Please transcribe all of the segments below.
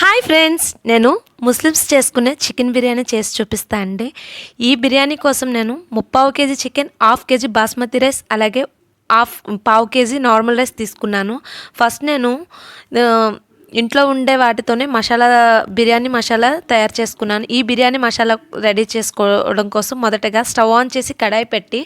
Hi friends నేను Muslims చేసుకునే chicken biryani చేసి చూపిస్తా అండి. ఈ బిర్యానీ కోసం నేను ముప్పావు kg chicken half kg basmati rice అలాగే హాఫ్ పావు కేజీ నార్మల్ రైస్ తీసుకున్నాను. ఫస్ట్ నేను ఇంట్లో ఉండే వాటితోనే మసాలా బిర్యానీ మసాలా తయారు చేసుకున్నాను. ఈ బిర్యానీ మసాలా రెడీ చేసుకోవడం కోసం మొదటగా స్టవ్ ఆన్ చేసి కడాయి పెట్టి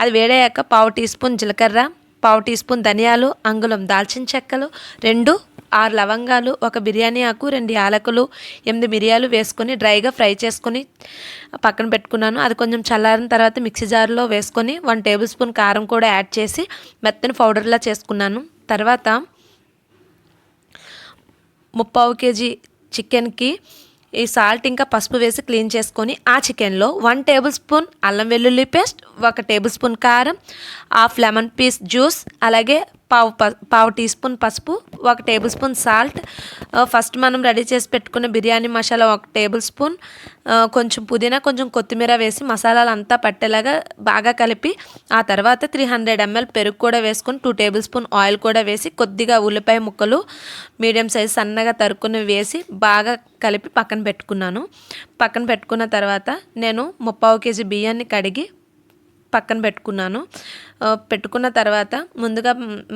అది వేడయ్యాక పావు టీ స్పూన్ జీలకర్ర పావు టీ స్పూన్ ధనియాలు అంగుళం దాల్చిన చెక్కలు రెండు ఆరు లవంగాలు ఒక బిర్యానీ ఆకు రెండు యాలకులు ఎనిమిది మిరియాలు వేసుకొని డ్రైగా ఫ్రై చేసుకొని పక్కన పెట్టుకున్నాను. అది కొంచెం చల్లారిన తర్వాత మిక్సీ జార్లో వేసుకొని వన్ టేబుల్ స్పూన్ కారం కూడా యాడ్ చేసి మెత్తని పౌడర్లా చేసుకున్నాను. తర్వాత ముప్పావు కేజీ చికెన్కి ఈ సాల్ట్ ఇంకా పసుపు వేసి క్లీన్ చేసుకొని ఆ చికెన్లో వన్ టేబుల్ స్పూన్ అల్లం వెల్లుల్లి పేస్ట్ ఒక టేబుల్ స్పూన్ కారం హాఫ్ లెమన్ పీస్ జ్యూస్ అలాగే పావు ప- పావు టీ స్పూన్ పసుపు ఒక టేబుల్ స్పూన్ సాల్ట్. ఫస్ట్ మనం రెడీ చేసి పెట్టుకున్న బిర్యానీ మసాలా ఒక టేబుల్ స్పూన్. కొంచెం పుదీనా కొంచెం కొత్తిమీర వేసి మసాలాలు అంతా పట్టేలాగా బాగా కలిపి ఆ తర్వాత త్రీ హండ్రెడ్ ఎంఎల్ పెరుగు కూడా వేసుకొని టూ టేబుల్ స్పూన్ ఆయిల్ కూడా వేసి కొద్దిగా ఉల్లిపాయ ముక్కలు మీడియం సైజ్ సన్నగా తరుక్కుని వేసి బాగా కలిపి పక్కన పెట్టుకున్నాను. పక్కన పెట్టుకున్న తర్వాత నేను ముప్పావు కేజీ బియ్యాన్ని కడిగి పక్కన పెట్టుకున్నాను. పెట్టుకున్న తర్వాత ముందుగా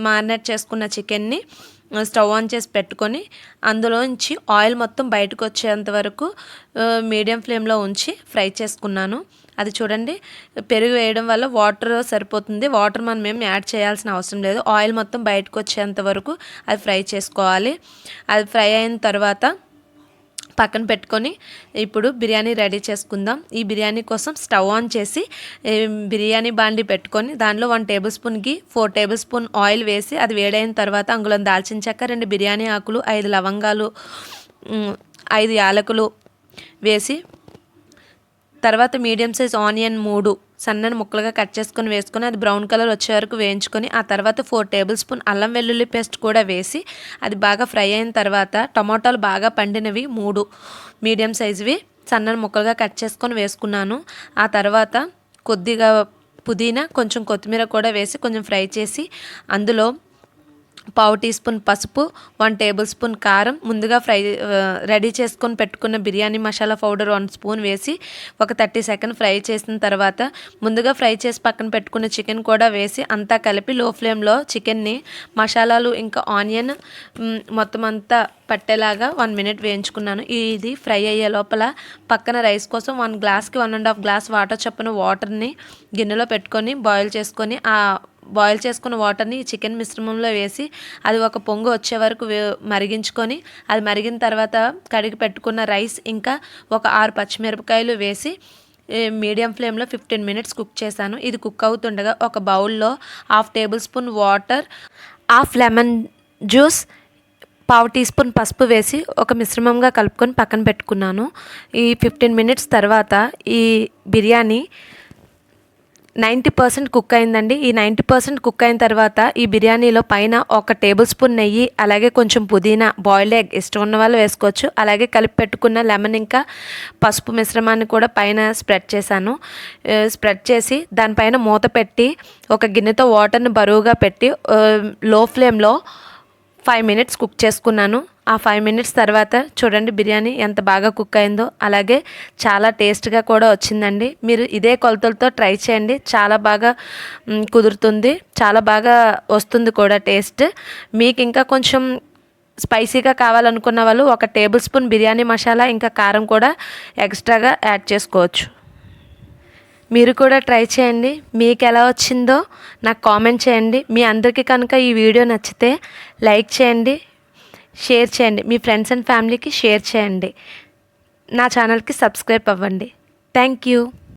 మారినేట్ చేసుకున్న చికెన్ని స్టవ్ ఆన్ చేసి పెట్టుకొని అందులోంచి ఆయిల్ మొత్తం బయటకు వచ్చేంత వరకు మీడియం ఫ్లేమ్లో ఉంచి ఫ్రై చేసుకున్నాను. అది చూడండి పెరుగు వేయడం వల్ల వాటర్ సరిపోతుంది. వాటర్ మనం ఏం యాడ్ చేయాల్సిన అవసరం లేదు. ఆయిల్ మొత్తం బయటకు వచ్చేంత వరకు అది ఫ్రై చేసుకోవాలి. అది ఫ్రై అయిన తర్వాత పక్కన పెట్టుకొని ఇప్పుడు బిర్యానీ రెడీ చేసుకుందాం. ఈ బిర్యానీ కోసం స్టవ్ ఆన్ చేసి బిర్యానీ బాండి పెట్టుకొని దానిలో one tablespoon four tablespoon oil వేసి అది వేడైన తర్వాత అంగుళం దాల్చిన చెక్క రెండు బిర్యానీ ఆకులు ఐదు లవంగాలు ఐదు యాలకులు వేసి తర్వాత మీడియం సైజ్ ఆనియన్ మూడు సన్నని ముక్కలుగా కట్ చేసుకొని వేసుకొని అది బ్రౌన్ కలర్ వచ్చే వరకు వేయించుకొని ఆ తర్వాత ఫోర్ టేబుల్ స్పూన్ అల్లం వెల్లుల్లి పేస్ట్ కూడా వేసి అది బాగా ఫ్రై అయిన తర్వాత టమాటాలు బాగా పండినవి మూడు మీడియం సైజువి సన్నని ముక్కలుగా కట్ చేసుకొని వేసుకున్నాను. ఆ తర్వాత కొద్దిగా పుదీనా కొంచెం కొత్తిమీర కూడా వేసి కొంచెం ఫ్రై చేసి అందులో పావు టీ స్పూన్ పసుపు వన్ టేబుల్ స్పూన్ కారం ముందుగా ఫ్రై రెడీ చేసుకొని పెట్టుకున్న biryani masala powder one spoon వేసి ఒక థర్టీ సెకండ్ ఫ్రై చేసిన తర్వాత ముందుగా ఫ్రై చేసి పక్కన పెట్టుకున్న చికెన్ కూడా వేసి అంతా కలిపి లో ఫ్లేమ్లో చికెన్ని మసాలాలు ఇంకా ఆనియన్ మొత్తం అంతా పట్టేలాగా వన్ మినిట్ వేయించుకున్నాను. ఇది ఫ్రై అయ్యే లోపల పక్కన రైస్ కోసం వన్ గ్లాస్కి one and half glass water చొప్పున వాటర్ని గిన్నెలో పెట్టుకొని బాయిల్ చేసుకొని ఆ బాయిల్ చేసుకున్న వాటర్ని చికెన్ మిశ్రమంలో వేసి అది ఒక పొంగు వచ్చే వరకు మరిగించుకొని అది మరిగిన తర్వాత కడిగి పెట్టుకున్న రైస్ ఇంకా ఒక ఆరు పచ్చిమిరపకాయలు వేసి మీడియం ఫ్లేమ్లో ఫిఫ్టీన్ మినిట్స్ కుక్ చేశాను. ఇది కుక్ అవుతుండగా ఒక బౌల్లో half tablespoon water half lemon juice పావు టీ స్పూన్ పసుపు వేసి ఒక మిశ్రమంగా కలుపుకొని పక్కన పెట్టుకున్నాను. ఈ ఫిఫ్టీన్ మినిట్స్ తర్వాత ఈ బిర్యానీ నైంటీ పర్సెంట్ కుక్ అయిందండి. ఈ నైంటీ పర్సెంట్ కుక్ అయిన తర్వాత ఈ బిర్యానీలో పైన ఒక టేబుల్ స్పూన్ నెయ్యి అలాగే కొంచెం పుదీనా బాయిల్డ్ ఎగ్ ఇష్టం ఉన్న వాళ్ళు వేసుకోవచ్చు. అలాగే కలిపి పెట్టుకున్న లెమన్ ఇంకా పసుపు మిశ్రమాన్ని కూడా పైన స్ప్రెడ్ చేశాను. స్ప్రెడ్ చేసి దానిపైన మూత పెట్టి ఒక గిన్నెతో వాటర్ని బరువుగా పెట్టి లో ఫ్లేమ్లో ఫైవ్ మినిట్స్ కుక్ చేసుకున్నాను. ఆ ఫైవ్ మినిట్స్ తర్వాత చూడండి బిర్యానీ ఎంత బాగా కుక్ అయిందో అలాగే చాలా టేస్ట్గా కూడా వచ్చిందండి. మీరు ఇదే కొలతలతో ట్రై చేయండి. చాలా బాగా కుదురుతుంది. చాలా బాగా వస్తుంది కూడా టేస్ట్ మీకు ఇంకా కొంచెం స్పైసీగా కావాలనుకున్న వాళ్ళు ఒక టేబుల్ స్పూన్ బిర్యానీ మసాలా ఇంకా కారం కూడా ఎక్స్ట్రాగా యాడ్ చేసుకోవచ్చు. మీరు కూడా ట్రై చేయండి. మీకు ఎలా వచ్చిందో నాకు కామెంట్ చేయండి. మీ అందరికీ కనుక ఈ వీడియో నచ్చితే లైక్ చేయండి షేర్ చేయండి. మీ ఫ్రెండ్స్ అండ్ ఫ్యామిలీకి షేర్ చేయండి. నా ఛానల్కి సబ్స్క్రైబ్ అవ్వండి. Thank you.